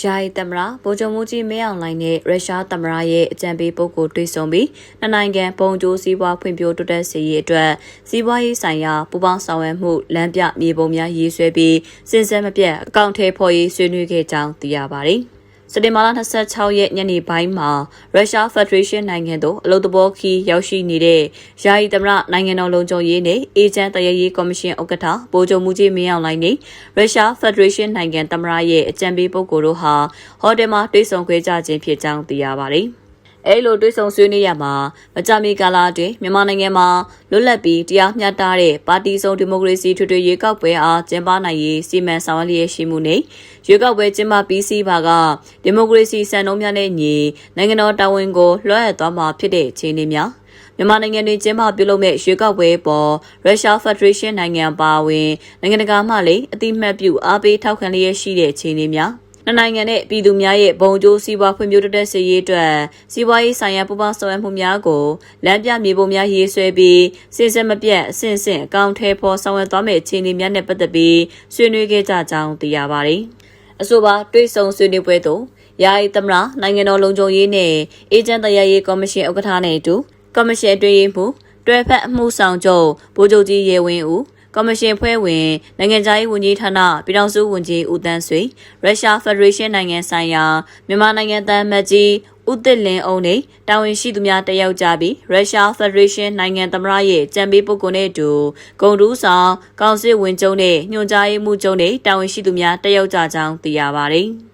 ယာယီသမ္မတဗိုလ်ချုပ်မှုကြီးမင်းအောင်လှိုင်နဲ့ရုရှားသမ္မတရဲ့အကြံပေးပုဂ္ဂိုလ်တွေ့ဆုံပြီးနှစ်နိုင်ငံပုံကျိုးစည်းပွားဖွံ့ဖြိုးတိုးတက်စေရေးအတွက်စီးပွားရေးဆိုင်ရာပူးပေါင်းဆောင်ရွက်မှုလမ်းပြမြေပုံများရေးဆွဲပြီးစဉ်ဆက်မပြတ်အကောင့်ထဲဖော်ရေးဆွေးနွေးခဲ့ကြောင်းသိရပါတယ်။ စက်တင်ဘာလ26ရက်ညနေပိုင်းမှာရုရှားဖက်ဒရေးရှင်းနိုင်ငံသို့အလုပ်သဘောခီးရောက်ရှိနေတဲ့ယာယီသမ္မတနိုင်ငံတော်လုံခြုံရေးနဲ့အေဂျင့်တရရေးကော်မရှင်ဥက္ကဋ္ဌဗိုလ်ချုပ်မှုကြီးမင်းအောင်လှိုင်နဲ့ရုရှားဖက်ဒရေးရှင်းနိုင်ငံသမ္မတရဲ့အကြံပေးပုဂ္ဂိုလ်တို့ဟာဟိုတယ်မှာတွေ့ဆုံခွင့်ကြခြင်းဖြစ်ကြောင်းသိရပါတယ်။ အဲလိုတွေးဆုံဆွေးနွေးရမှာမကြမီကာလအတွင်းမြန်မာနိုင်ငံမှာလွတ်လပ်ပြီးတရားမျှတတဲ့ပါတီစုံဒီမိုကရေစီထွေထွေရွေးကောက်ပွဲအားကျင်းပနိုင်ရေးစီမံဆောင်ရွက်လျက်ရှိမှုနဲ့ရွေးကောက်ပွဲကျင်းပပြီးစီးပါကဒီမိုကရေစီစံနှုန်းများနဲ့ညီနိုင်ငံတော်တာဝန်ကိုလွှဲအပ်သွားမှာဖြစ်တဲ့အခြေအနေများမြန်မာနိုင်ငံတွင်ကျင်းပပြုလုပ်မဲ့ရွေးကောက်ပွဲပေါ်ရုရှားဖက်ဒရေးရှင်းနိုင်ငံပါဝင်နိုင်ငံတကာမှလည်းအတိမတ်ပြုအားပေးထောက်ခံလျက်ရှိတဲ့အခြေအနေများ နှစ်နိုင်ငံနဲ့ပြည်သူများရဲ့ဘုံကျိုးစီးပွားဖွံ့ဖြိုးတိုးတက်စေရေးအတွက်စီးပွားရေးဆိုင်ရာပူးပေါင်းဆောင်ရွက်မှုများကိုလမ်းပြမြေပုံများရေးဆွဲပြီးစဉ်ဆက်မပြတ်အဆင့်ဆင့်အကောင့်ထဲပေါ်ဆောင်ရွက်သွားမယ့်အခြေအနေများနဲ့ပတ်သက်ပြီးဆွေးနွေးခဲ့ကြကြောင်းသိရပါတယ်။အဆိုပါတွေ့ဆုံဆွေးနွေးပွဲသို့ယာယီသမ္မတနိုင်ငံတော်လုံခြုံရေးနဲ့အေဂျင့်တရားရေးကော်မရှင်ဥက္ကဋ္ဌနဲ့အတူကော်မရှင်အတွင်းရေးမှူးတွဲဖက်အမှုဆောင်ချုပ်ဗိုလ်ချုပ်ကြီးရေဝင်းဦး ကော်မရှင်ဖွဲ့ဝင်နိုင်ငံခြားရေးဝန်ကြီးဌာနပြည်ထောင်စုဝန်ကြီးဦးတန်းဆွေရုရှားဖက်ဒရေးရှင်းနိုင်ငံဆိုင်ရာမြန်မာနိုင်ငံသားမကြီးဦးသစ်လင်းအောင်နဲ့တာဝန်ရှိသူများတက်ရောက်ကြပြီးရုရှားဖက်ဒရေးရှင်းနိုင်ငံသမ္မတရဲ့ကြံပေးပုဂ္ဂိုလ်နဲ့အတူဂုံတူးဆောင်ကောင်စစ်ဝင်ကျုံနဲ့ညွှန်ကြားရေးမှူးချုပ်နဲ့တာဝန်ရှိသူများတက်ရောက်ကြကြောင်းသိရပါတယ်။